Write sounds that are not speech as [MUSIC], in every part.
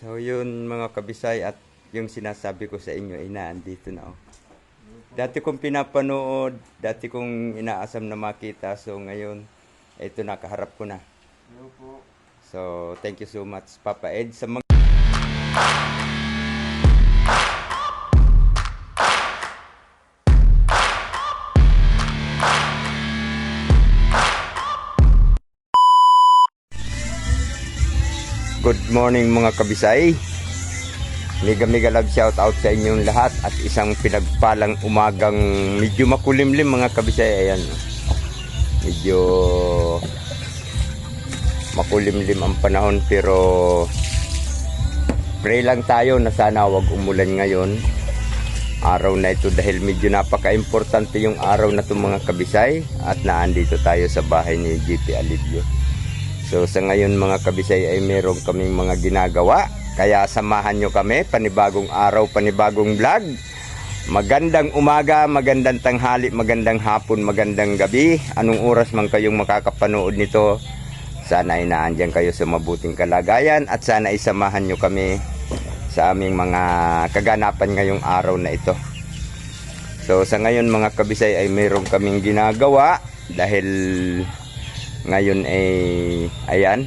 So yun mga kabisay at yung sinasabi ko sa inyo ay naandito na oh. Dati kong pinapanood, dati kong inaasam na makita. So ngayon, ito nakaharap ko na. So thank you so much Papa Ed sa mga Good morning mga kabisay. Mega mega love shout out sa inyong lahat at isang pinagpalang umagang medyo makulimlim mga kabisay. Ayan. Medyo makulimlim ang panahon pero pray lang tayo na sana wag umulan ngayon. Araw na ito dahil medyo napaka-importante yung araw na ito mga kabisay at naandito tayo sa bahay ni GP Alivio. So sa ngayon mga kabisay ay meron kaming mga ginagawa. Kaya samahan nyo kami, panibagong araw, panibagong vlog. Magandang umaga, magandang tanghali, magandang hapon, magandang gabi. Anong oras man kayong makakapanood nito, sana ay naandyan kayo sa mabuting kalagayan at sana isamahan nyo kami sa aming mga kaganapan ngayong araw na ito. So sa ngayon mga kabisay ay meron kaming ginagawa dahil ngayon ay ayan.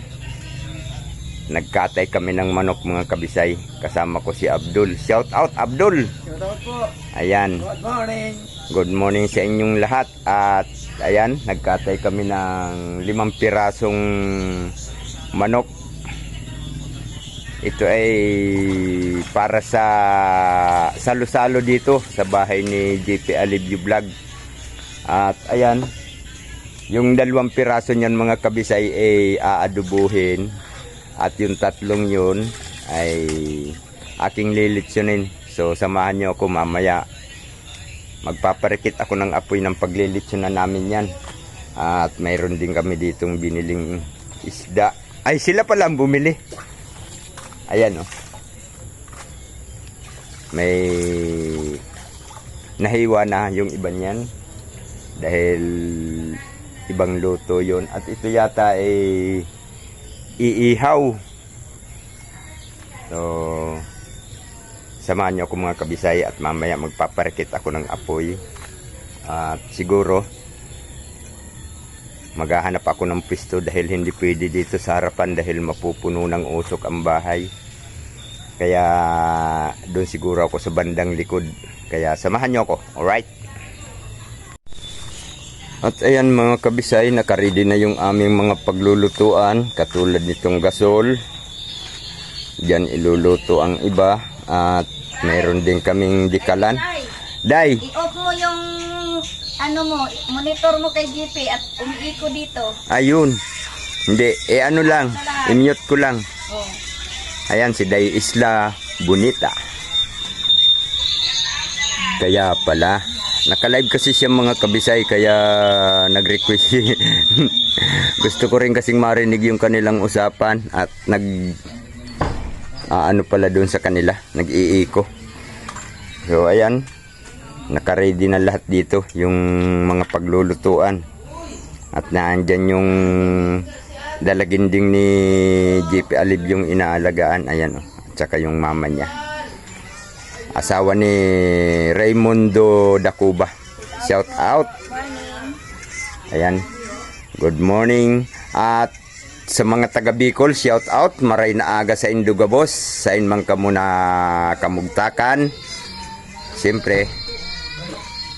Nagkatay kami ng manok mga kabisay. Kasama ko si Abdul. Shout out Abdul! Shout out po. ayan. Good morning. good morning sa inyong lahat. At ayan nagkatay kami ng limang pirasong manok. Ito ay para sa salo-salo dito sa bahay ni JP Alivio Vlog. At ayan yung dalawang piraso niyan mga kabisay ay aadubuhin at yung tatlong yun ay aking lilitsunin. So samahan niyo ako mamaya. Magpaparikit ako ng apoy ng paglilitsunan namin yan. At mayroon din kami ditong biniling isda. Ay sila pala ang bumili. Ayan oh. May nahiwa na yung iba niyan dahil ibang luto yon at ito yata ay iihaw. So samahan niyo ako mga kabisay at mamaya magpaparikit ako ng apoy. At siguro maghahanap ako ng pisto dahil hindi pwede dito sa harapan dahil mapupuno ng usok ang bahay. Kaya doon siguro ako sa bandang likod. Kaya samahan niyo ako. Alright at ayan mga kabisay, nakaredy na yung aming mga paglulutuan, katulad nitong gasol. Diyan iluluto ang iba at mayroon din kaming dikalan. Day, I-off mo yung ano mo, monitor mo kay GP at umiiko dito. ayun. Hindi, eh ano lang, i-mute ko lang. Oh. Ayan si Day Isla Bonita. Kaya pala, Naka-live kasi siya mga kabisay kaya nag-request. [LAUGHS] Gusto ko rin kasing marinig yung kanilang usapan at nag ah, ano pala doon sa kanila, nag-iiko. So ayan, naka-ready na lahat dito yung mga paglulutuan. At naandyan yung dalaginding ni JP Alib yung inaalagaan. Ayan oh, at saka yung mama niya asawa ni Raymundo Dacuba. Shout out. Ayan. Good morning. At sa mga taga Bicol, shout out. Maray na aga sa Indugabos. Sa inman ka muna kamugtakan. Siyempre,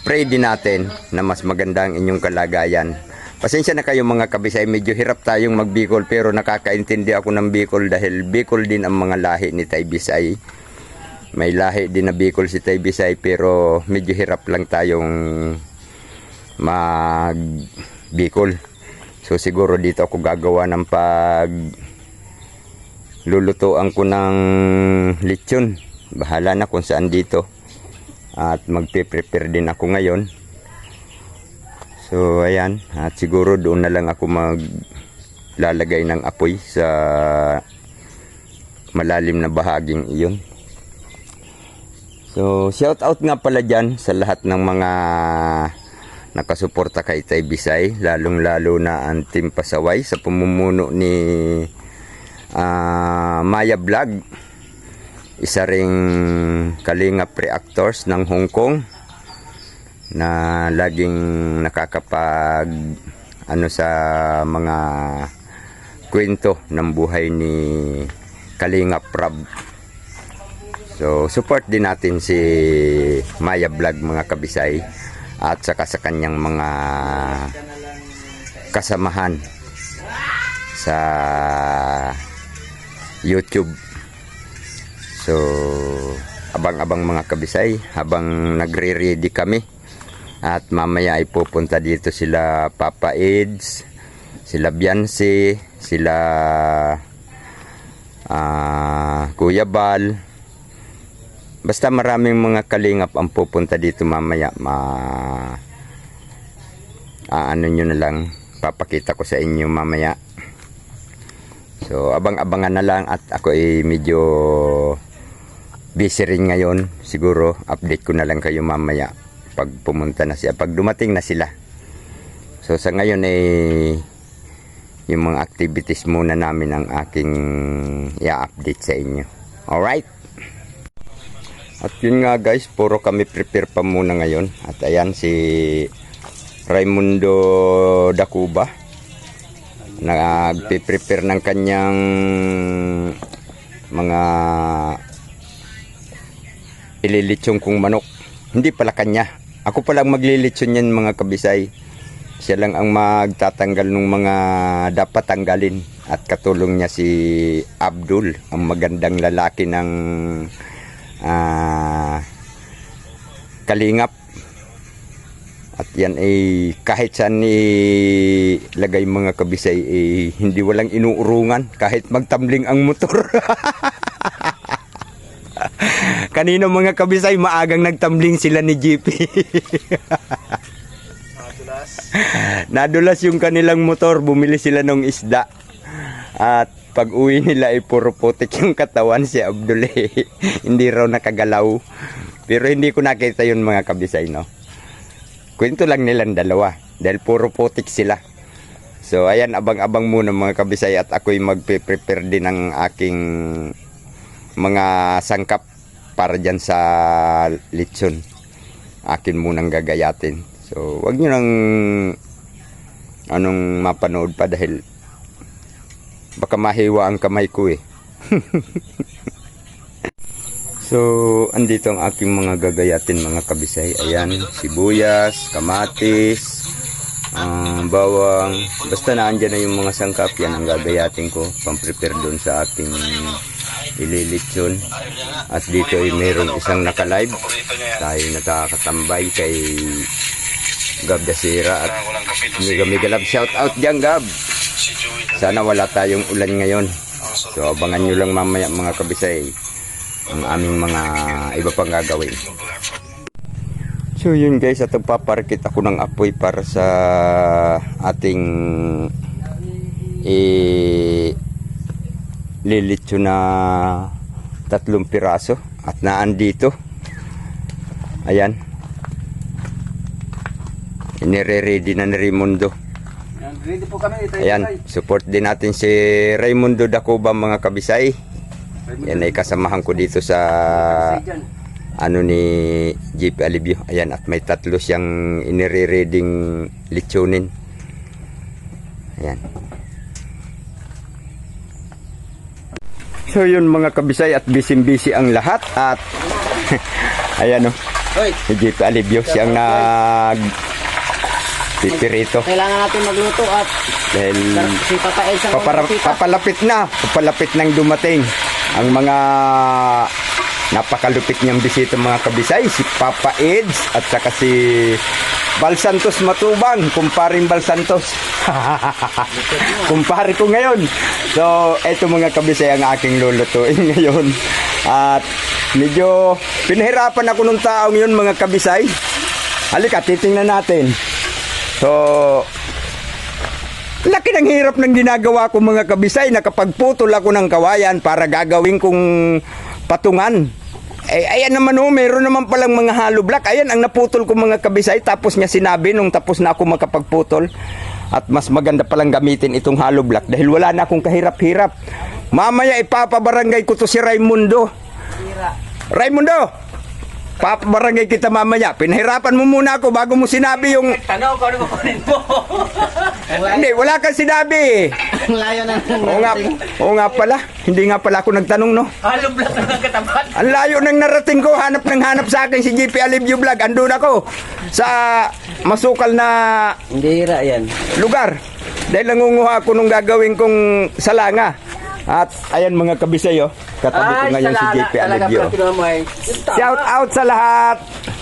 pray din natin na mas maganda ang inyong kalagayan. Pasensya na kayo mga kabisay, medyo hirap tayong magbicol pero nakakaintindi ako ng Bicol dahil Bicol din ang mga lahi ni Tay Bisay may lahi din na Bicol si Tay Bisay pero medyo hirap lang tayong mag Bicol. So siguro dito ako gagawa ng pag lulutuan ko ng lechon. Bahala na kung saan dito. At magpe-prepare din ako ngayon. So ayan, at siguro doon na lang ako maglalagay ng apoy sa malalim na bahaging iyon. So, shout out nga pala dyan sa lahat ng mga nakasuporta kay Tay Bisay, lalong-lalo na ang Team Pasaway sa pamumuno ni ah, Maya Vlog. isa ring kalingap reactors ng Hong Kong na laging nakakapag ano sa mga kwento ng buhay ni Kalingap Rab. So, support din natin si Maya Vlog mga kabisay at saka sa kanyang mga kasamahan sa YouTube. So, abang-abang mga kabisay habang nagre-ready kami at mamaya ay pupunta dito sila Papa Eds, sila Biancy, sila ah, Kuya Bal, Basta maraming mga kalingap ang pupunta dito mamaya. Ma ah, ano nyo na lang. Papakita ko sa inyo mamaya. So, abang-abangan na lang at ako ay medyo busy rin ngayon. Siguro, update ko na lang kayo mamaya pag pumunta na siya. Pag dumating na sila. So, sa ngayon ay yung mga activities muna namin ang aking i-update sa inyo. Alright? At yun nga guys, puro kami prepare pa muna ngayon. At ayan si Raimundo Dacuba. Nagpe-prepare ng kanyang mga ililitsyon kong manok. Hindi pala kanya. Ako palang maglilitsyon yan mga kabisay. Siya lang ang magtatanggal ng mga dapat tanggalin. At katulong niya si Abdul, ang magandang lalaki ng ah, kalingap. At yan ay kahit saan lagay mga kabisay eh, hindi walang inuurungan kahit magtamling ang motor. [LAUGHS] Kanino mga kabisay maagang nagtamling sila ni GP. [LAUGHS] Nadulas yung kanilang motor, bumili sila ng isda. At pag uwi nila ay puro putik yung katawan si Abdul eh. [LAUGHS] hindi raw nakagalaw. Pero hindi ko nakita yun mga kabisay no. Kwento lang nilang dalawa dahil puro putik sila. So ayan abang-abang muna mga kabisay at ako'y magpe-prepare din ng aking mga sangkap para dyan sa lechon. Akin munang gagayatin. So wag nyo nang anong mapanood pa dahil baka mahiwa ang kamay ko eh. [LAUGHS] so, andito ang aking mga gagayatin mga kabisay. Ayan, sibuyas, kamatis, ah, bawang. Basta na andyan na yung mga sangkap. Yan ang gagayatin ko. Pang-prepare doon sa aking ililitsyon. At dito ay mayroong isang naka-live. Tayo nakakatambay kay Gab Dasira at Mega Mega Love shout out dyan Gab. Sana wala tayong ulan ngayon. So abangan nyo lang mamaya mga kabisay ang aming mga iba pang gagawin. So yun guys, at paparkit ako ng apoy para sa ating eh, lilitsyo na tatlong piraso at naandito. Ayan. Inire-ready na ni Raimundo. Ready po kami. Tayo Ayan, support din natin si Raimundo Dacoba mga kabisay. Yan ay kasamahan ko dito sa ano ni Jeep Alibio. Ayan, at may tatlo siyang inire-reading lechonin. Ayan. So yun mga kabisay at busy-busy ang lahat at [LAUGHS] ayan o, Hoy, si Jeep Alibio siyang nag pipirito kailangan natin magluto at dahil si Papa Elsa ang Papara, papalapit na, papalapit nang dumating ang mga napakalupit niyang bisita mga kabisay, si Papa Eds at saka si Bal Santos Matubang, kumparing Bal Santos. [LAUGHS] Kumpare ko ngayon. So, eto mga kabisay ang aking lulutuin [LAUGHS] ngayon. At medyo pinahirapan ako nung taong yun mga kabisay. Halika, titingnan natin. So, Laki ng hirap ng ginagawa ko mga kabisay. Nakapagputol ako ng kawayan para gagawin kong patungan. Eh, ayan naman oh, meron naman palang mga hollow block. Ayan ang naputol ko mga kabisay. Tapos niya sinabi nung tapos na ako makapagputol. At mas maganda palang gamitin itong hollow block dahil wala na akong kahirap-hirap. Mamaya ipapabarangay ko to si Raimundo. Raimundo! Papabarangay kita mamaya. Pinahirapan mo muna ako bago mo sinabi yung... Tanong ko ano kukunin mo. Hindi, wala kang sinabi. Ang layo na ng Oo nga, oo nga pala. Hindi nga pala ako nagtanong, no? Halo black na ng katapat. Ang layo ng narating ko. Hanap ng hanap sa akin si JP Alivio Vlog. Andun ako sa masukal na Hindi hira yan. lugar. Dahil nangunguha ako nung gagawin kong salanga. At ayan mga kabisay, oh. Katabi ko ngayon si JP Alivio. Shout out sa lahat!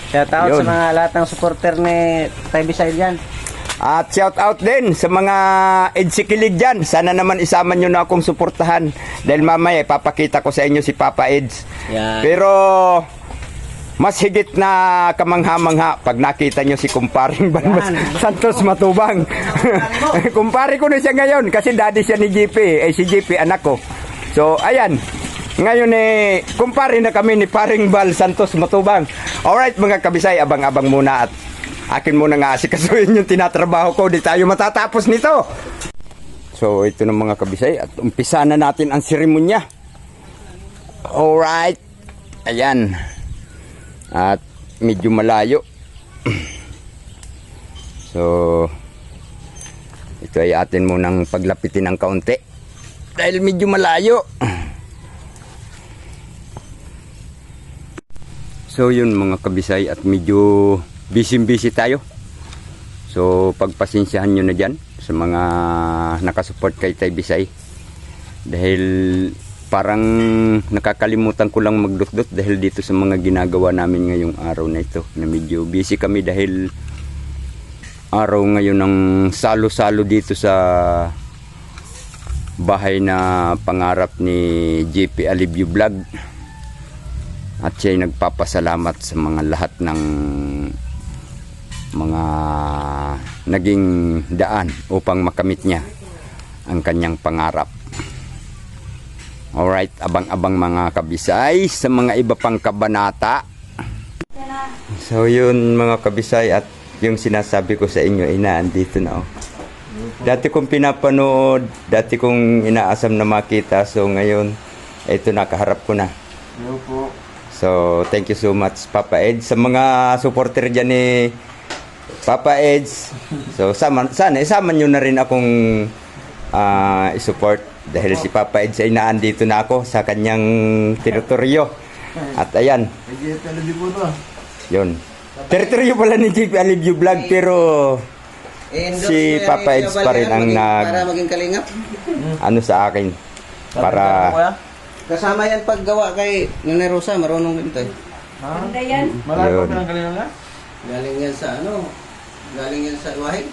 Shout out Yun. sa mga lahat ng supporter ni Tay Bisay dyan. At shout out din sa mga Edsikilig dyan. Sana naman isama nyo na akong suportahan. Dahil mamaya ipapakita ko sa inyo si Papa Eds. Yan. Pero mas higit na kamangha-mangha pag nakita nyo si kumparing Banmas [LAUGHS] Santos Matubang. Kumpare [LAUGHS] ko na siya ngayon kasi daddy siya ni GP. Eh si GP anak ko. So ayan. Ngayon eh, kumpare na kami ni paring Bal Santos Matubang. Alright mga kabisay, abang-abang muna at akin muna nga asikasuhin yung tinatrabaho ko. Di tayo matatapos nito. So ito na mga kabisay at umpisa na natin ang seremonya. Alright. Ayan. At medyo malayo. [CLEARS THROAT] so, ito ay atin munang paglapitin ng kaunti. Dahil medyo malayo. [CLEARS THROAT] So yun mga kabisay at medyo busy-busy tayo. So pagpasensyahan nyo na dyan sa mga nakasupport kay Tay Bisay. Dahil parang nakakalimutan ko lang magdutdut dahil dito sa mga ginagawa namin ngayong araw na ito. Na medyo busy kami dahil araw ngayon ng salo-salo dito sa bahay na pangarap ni JP Alivio Vlog. At siya nagpapasalamat sa mga lahat ng mga naging daan upang makamit niya ang kanyang pangarap. Alright, abang-abang mga kabisay sa mga iba pang kabanata. So yun mga kabisay at yung sinasabi ko sa inyo ay naandito na oh. Dati kong pinapanood, dati kong inaasam na makita. So ngayon, ito nakaharap ko na. So, thank you so much, Papa Ed. Sa mga supporter dyan ni Papa Eds. So, sama, sana isama nyo na rin akong ah, isupport dahil si Papa Eds ay naandito na ako sa kanyang teritoryo. At ayan, yun. Teritoryo pala ni JP Alivio Vlog pero Si Papa Eds pa rin ang nag- Para maging kalingap. ano sa akin para Kasama yan paggawa kay Nene Rosa, marunong din to eh. Ganda yan. yun. Galing yan sa ano? Galing yan sa Wahig.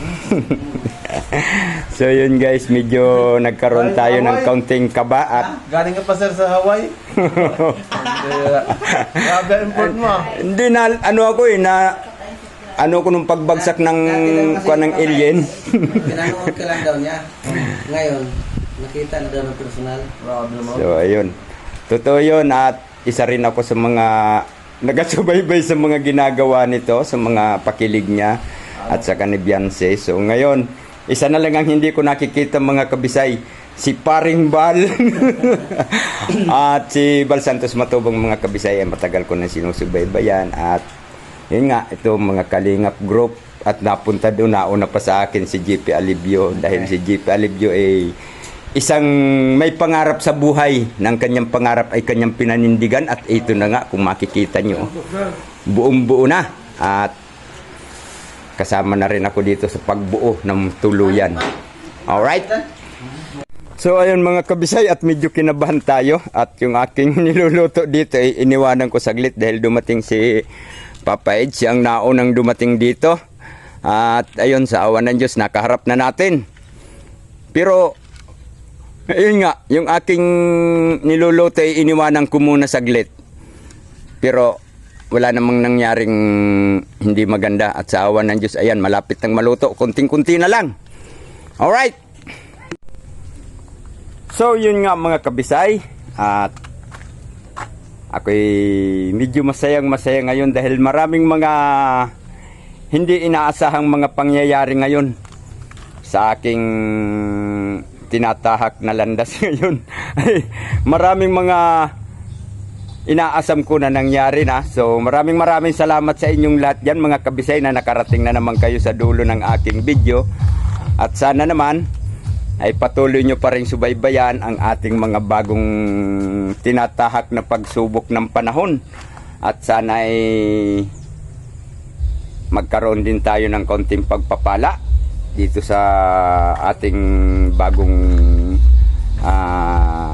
[LAUGHS] So yun guys, medyo nagkaroon tayo ng kaunting kaba at Galing ka pa sir sa Hawaii? [LAUGHS] Grabe import mo ah. Hindi na, ano ako eh, na, ano ko nung pagbagsak ng, kuha ng alien. [LAUGHS] Pinanood ka lang daw niya. Ngayon, nakita na daw ng personal. Grabe naman. so ayun, totoo yun at isa rin ako sa mga nagasubaybay sa mga ginagawa nito, sa mga pakilig niya at sa kanibiyanse. So ngayon, isa na lang ang hindi ko nakikita mga kabisay, si Paring Bal. [LAUGHS] At si Bal Santos Matubang mga kabisay. Ay matagal ko na sinusubaybayan. At yun nga, ito mga kalingap group. At napunta doon, nauna pa sa akin si JP Alivio dahil si JP Alivio ay isang may pangarap sa buhay. Ng kanyang pangarap ay kanyang pinanindigan. At ito na nga kung makikita nyo buong buo na. At kasama na rin ako dito sa pagbuo ng tuluyan alright So ayun mga kabisay at medyo kinabahan tayo at yung aking [LAUGHS] niluluto dito ay iniwanan ko saglit dahil dumating si Papa Ed, siyang naunang dumating dito. At ayun sa awan ng Diyos nakaharap na natin. Pero ayun nga, yung aking niluluto ay iniwanan ko muna saglit. Pero wala namang nangyaring hindi maganda at sa awan ng Diyos ayan malapit ng maluto, kunting-kunti na lang. Alright. So yun nga mga kabisay at ako'y medyo masayang masaya ngayon dahil maraming mga hindi inaasahang mga pangyayari ngayon sa aking tinatahak na landas [LAUGHS] ngayon. Ay, maraming mga inaasam ko na nangyari na. So maraming maraming salamat sa inyong lahat dyan mga kabisay na nakarating na naman kayo sa dulo ng aking video. At sana naman ay patuloy nyo pa rin subaybayan ang ating mga bagong tinatahak na pagsubok ng panahon. At sana ay magkaroon din tayo ng konting pagpapala dito sa ating bagong mga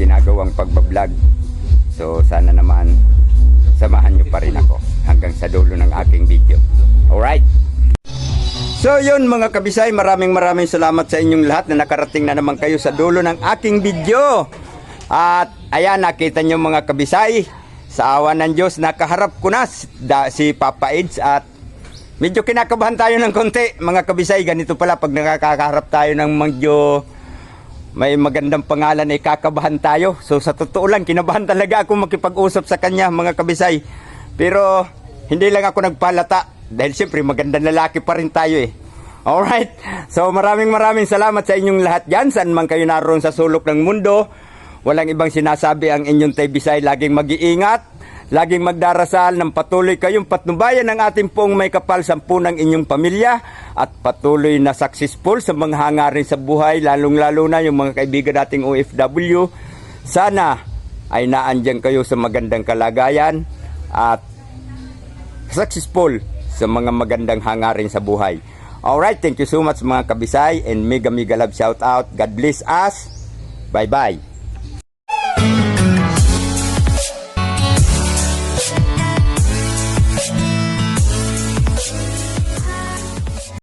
ginagawang pagbablog. So sana naman samahan nyo pa rin ako hanggang sa dulo ng aking video. Alright? So yun mga kabisay, maraming maraming salamat sa inyong lahat na nakarating na naman kayo sa dulo ng aking video. At ayan, nakita nyo mga kabisay, sa awa ng Diyos, nakaharap ko na si, Papa Eds at medyo kinakabahan tayo ng konti. Mga kabisay, ganito pala pag nakakaharap tayo ng medyo may magandang pangalan ay kakabahan tayo. So sa totoo lang, kinabahan talaga ako makipag-usap sa kanya mga kabisay. Pero hindi lang ako nagpalata dahil siyempre magandang lalaki pa rin tayo eh. Alright, so maraming maraming salamat sa inyong lahat dyan. Saan man kayo naroon sa sulok ng mundo. Walang ibang sinasabi ang inyong tay Bisay. Laging mag-iingat, laging magdarasal ng patuloy kayong patnubayan ng ating pong may kapal sampu ng inyong pamilya at patuloy na successful sa mga hangarin sa buhay, lalong-lalo na yung mga kaibigan nating OFW. Sana ay naandyan kayo sa magandang kalagayan at successful sa mga magandang hangarin sa buhay. Alright, thank you so much mga kabisay and mega mega love shout out. God bless us. Bye bye.